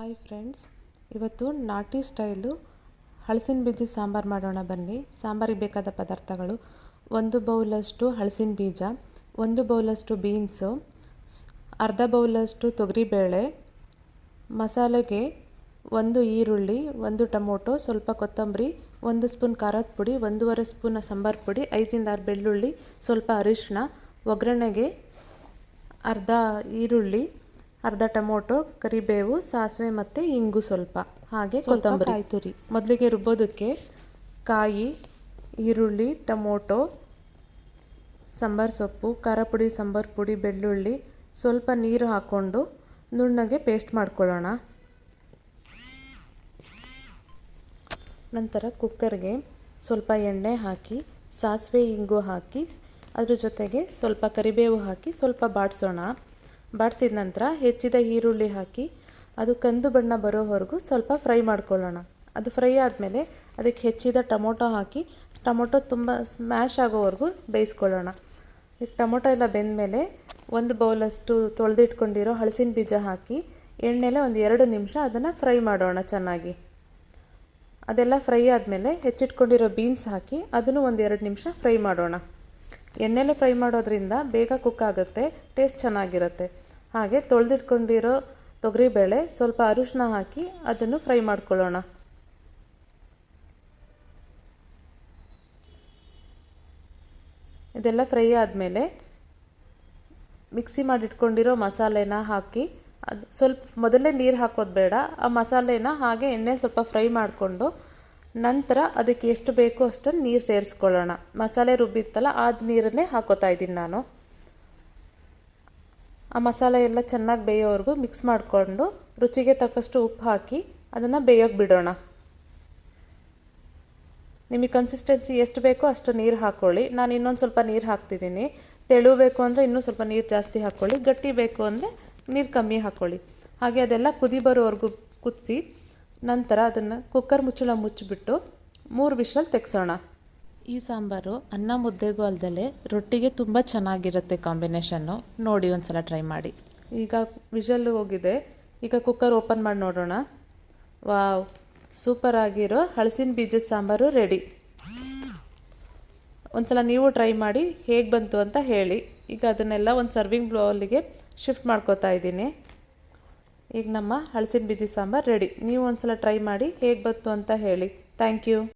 Hi friends ಇವತ್ತು ನಾಟಿ style ಹಳಸಿನ ಬೀಜ ಸಾಂಬಾರು ಮಾಡೋಣ ಬನ್ನಿ. ಸಾಂಬಾರಿಗೆ ಬೇಕಾದ ಪದಾರ್ಥಗಳು ಒಂದು ಬೌಲಷ್ಟು ಹಳಸಿನ ಬೀಜ, ಒಂದು ಬೌಲಷ್ಟು ಬೀನ್ಸು, ಅರ್ಧ ಬೌಲಷ್ಟು ತೊಗರಿಬೇಳೆ, ಮಸಾಲೆಗೆ ಒಂದು ಈರುಳ್ಳಿ, ಒಂದು ಟೊಮೊಟೊ, ಸ್ವಲ್ಪ ಕೊತ್ತಂಬರಿ, ಒಂದು ಸ್ಪೂನ್ ಖಾರದ ಪುಡಿ, ಒಂದೂವರೆ ಸ್ಪೂನ್ ಸಾಂಬಾರು ಪುಡಿ, ಐದರಿಂದ ಆರು ಬೆಳ್ಳುಳ್ಳಿ, ಸ್ವಲ್ಪ ಅರಿಶಿನ ಒಗ್ಗರಣೆಗೆ ಅರ್ಧ ಈರುಳ್ಳಿ ಅರ್ಧ ಟೊಮೊಟೊ ಕರಿಬೇವು ಸಾಸಿವೆ ಮತ್ತು ಇಂಗು ಸ್ವಲ್ಪ. ಹಾಗೆ ಕೊತ್ತಂಬರಿ. ಕಾಯ್ತುರಿ. ಮೊದಲಿಗೆ ರುಬ್ಬೋದಕ್ಕೆ ಕಾಯಿ ಈರುಳ್ಳಿ ಟೊಮೊಟೊ ಸಾಂಬಾರು ಸೊಪ್ಪು ಖಾರ ಪುಡಿ ಸಾಂಬಾರು ಪುಡಿ ಬೆಳ್ಳುಳ್ಳಿ ಸ್ವಲ್ಪ ನೀರು ಹಾಕ್ಕೊಂಡು ನುಣ್ಣಗೆ ಪೇಸ್ಟ್ ಮಾಡ್ಕೊಳ್ಳೋಣ. ನಂತರ ಕುಕ್ಕರ್ಗೆ ಸ್ವಲ್ಪ ಎಣ್ಣೆ ಹಾಕಿ ಸಾಸಿವೆ ಇಂಗು ಹಾಕಿ ಅದ್ರ ಜೊತೆಗೆ ಸ್ವಲ್ಪ ಕರಿಬೇವು ಹಾಕಿ ಸ್ವಲ್ಪ ಬಾಡಿಸೋಣ. ಬಾಡಿಸಿದ ನಂತರ ಹೆಚ್ಚಿದ ಈರುಳ್ಳಿ ಹಾಕಿ ಅದು ಕಂದು ಬಣ್ಣ ಬರೋವರೆಗೂ ಸ್ವಲ್ಪ ಫ್ರೈ ಮಾಡ್ಕೊಳ್ಳೋಣ. ಅದು ಫ್ರೈ ಆದಮೇಲೆ ಅದಕ್ಕೆ ಹೆಚ್ಚಿದ ಟೊಮೊಟೊ ಹಾಕಿ ಟೊಮೊಟೊ ತುಂಬ ಸ್ಮ್ಯಾಶ್ ಆಗೋವರೆಗೂ ಬೇಯಿಸ್ಕೊಳ್ಳೋಣ. ಈಗ ಟೊಮೊಟೊ ಎಲ್ಲ ಬೆಂದಮೇಲೆ ಒಂದು ಬೌಲಷ್ಟು ತೊಳೆದಿಟ್ಕೊಂಡಿರೋ ಹಳಸಿನ ಬೀಜ ಹಾಕಿ ಎಣ್ಣೆಲೆ ಒಂದು ಎರಡು ನಿಮಿಷ ಅದನ್ನು ಫ್ರೈ ಮಾಡೋಣ ಚೆನ್ನಾಗಿ. ಅದೆಲ್ಲ ಫ್ರೈ ಆದಮೇಲೆ ಹೆಚ್ಚಿಟ್ಕೊಂಡಿರೋ ಬೀನ್ಸ್ ಹಾಕಿ ಅದನ್ನು ಒಂದು ಎರಡು ನಿಮಿಷ ಫ್ರೈ ಮಾಡೋಣ. ಎಣ್ಣೆಲೆ ಫ್ರೈ ಮಾಡೋದ್ರಿಂದ ಬೇಗ ಕುಕ್ ಆಗುತ್ತೆ ಟೇಸ್ಟ್ ಚೆನ್ನಾಗಿರುತ್ತೆ. ಹಾಗೆ ತೊಳೆದಿಟ್ಕೊಂಡಿರೋ ತೊಗರಿಬೇಳೆ ಸ್ವಲ್ಪ ಅರಿಶಿನ ಹಾಕಿ ಅದನ್ನು ಫ್ರೈ ಮಾಡ್ಕೊಳ್ಳೋಣ. ಇದೆಲ್ಲ ಫ್ರೈ ಆದಮೇಲೆ ಮಿಕ್ಸಿ ಮಾಡಿಟ್ಕೊಂಡಿರೋ ಮಸಾಲೆನ ಹಾಕಿ ಅದು ಸ್ವಲ್ಪ ಮೊದಲೇ ನೀರು ಹಾಕೋದು ಬೇಡ, ಆ ಮಸಾಲೆನ ಹಾಗೆ ಎಣ್ಣೆ ಸ್ವಲ್ಪ ಫ್ರೈ ಮಾಡಿಕೊಂಡು ನಂತರ ಅದಕ್ಕೆ ಎಷ್ಟು ಬೇಕೋ ಅಷ್ಟನ್ನು ನೀರು ಸೇರಿಸ್ಕೊಳ್ಳೋಣ. ಮಸಾಲೆ ರುಬ್ಬಿತ್ತಲ್ಲ, ಆದ ನೀರನ್ನೇ ಹಾಕೋತಾ ಇದ್ದೀನಿ ನಾನು. ಆ ಮಸಾಲೆ ಎಲ್ಲ ಚೆನ್ನಾಗಿ ಬೇಯೋವರೆಗೂ ಮಿಕ್ಸ್ ಮಾಡಿಕೊಂಡು ರುಚಿಗೆ ತಕ್ಕಷ್ಟು ಉಪ್ಪು ಹಾಕಿ ಅದನ್ನು ಬೇಯೋಕೆ ಬಿಡೋಣ. ನಿಮಗೆ ಕನ್ಸಿಸ್ಟೆನ್ಸಿ ಎಷ್ಟು ಬೇಕೋ ಅಷ್ಟು ನೀರು ಹಾಕ್ಕೊಳ್ಳಿ ನಾನು ಇನ್ನೊಂದು ಸ್ವಲ್ಪ ನೀರು ಹಾಕ್ತಿದ್ದೀನಿ. ತೆಳು ಬೇಕು ಅಂದರೆ ಇನ್ನೂ ಸ್ವಲ್ಪ ನೀರು ಜಾಸ್ತಿ ಹಾಕ್ಕೊಳ್ಳಿ ಗಟ್ಟಿ ಬೇಕು ಅಂದರೆ ನೀರು ಕಮ್ಮಿ ಹಾಕ್ಕೊಳ್ಳಿ ಹಾಗೆ ಅದೆಲ್ಲ ಕುದಿ ಬರೋವರೆಗೂ ಕುದಿಸಿ ನಂತರ ಅದನ್ನು ಕುಕ್ಕರ್ ಮುಚ್ಚಳ ಮುಚ್ಚಿಬಿಟ್ಟು ಮೂರು ವಿಷಲ್ ತೆಗ್ಸೋಣ. ಈ ಸಾಂಬಾರು ಅನ್ನ ಮುದ್ದೆಗೂ ಅಲ್ಲದೆ ರೊಟ್ಟಿಗೆ ತುಂಬ ಚೆನ್ನಾಗಿರುತ್ತೆ ಕಾಂಬಿನೇಷನ್ನು ನೋಡಿ ಒಂದು ಸಲ ಟ್ರೈ ಮಾಡಿ. ಈಗ ವಿಷಲ್ ಹೋಗಿದೆ. ಈಗ ಕುಕ್ಕರ್ ಓಪನ್ ಮಾಡಿ ನೋಡೋಣ. ವಾವ್ ಸೂಪರ್ ಆಗಿರೋ ಹಲಸಿನ ಬೀಜದ ಸಾಂಬಾರು ರೆಡಿ ಒಂದ್ಸಲ ನೀವು ಟ್ರೈ ಮಾಡಿ ಹೇಗೆ ಬಂತು ಅಂತ ಹೇಳಿ. ಈಗ ಅದನ್ನೆಲ್ಲ ಒಂದು ಸರ್ವಿಂಗ್ ಬೌಲಿಗೆ ಶಿಫ್ಟ್ ಮಾಡ್ಕೋತಾ ಇದ್ದೀನಿ. ಈಗ ನಮ್ಮ ಹಲಸಿನ ಬೀಜದ ಸಾಂಬಾರು ರೆಡಿ ನೀವು ಒಂದ್ಸಲ ಟ್ರೈ ಮಾಡಿ ಹೇಗೆ ಬಂತು ಅಂತ ಹೇಳಿ. Thank you